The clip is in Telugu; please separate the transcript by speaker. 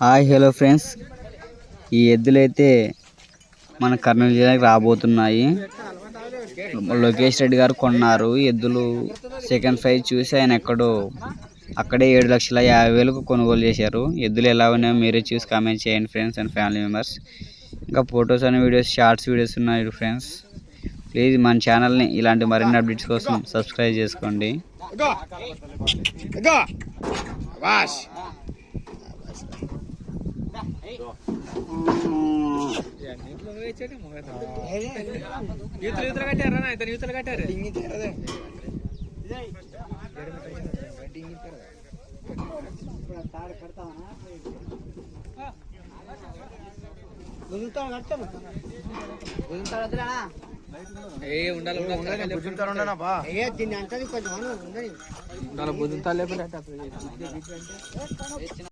Speaker 1: Hi hello friends. ఈ ఎద్దులైతే మన కర్నూలు జిల్లాకి రాబోతున్నాయి. లోకేష్ రెడ్డి గారు కొన్నారు ఎద్దులు. సెకండ్ ప్రైజ్ చూసి ఆయన ఎక్కడో అక్కడే ఏడు లక్షల యాభై వేలకు కొనుగోలు చేశారు. ఎద్దులు ఎలా ఉన్నాయో మీరే చూసి కామెంట్ చేయండి ఫ్రెండ్స్ అండ్ ఫ్యామిలీ మెంబర్స్. ఇంకా photos and videos shorts videos ఉన్నాయి ఫ్రెండ్స్. ప్లీజ్ మన ఛానల్ని ఇలాంటి మరిన్ని అప్డేట్స్ కోసం సబ్స్క్రైబ్ చేసుకోండి.
Speaker 2: యూతులు యూతులు కట్టారా ఇతను యూతులు కట్టారు ఏ ఉండాలి. ఉండాలి
Speaker 3: కూర్చుంటారు ఉండనా బా
Speaker 2: ఉండాలి బుద్ధుంతా లేకపోతే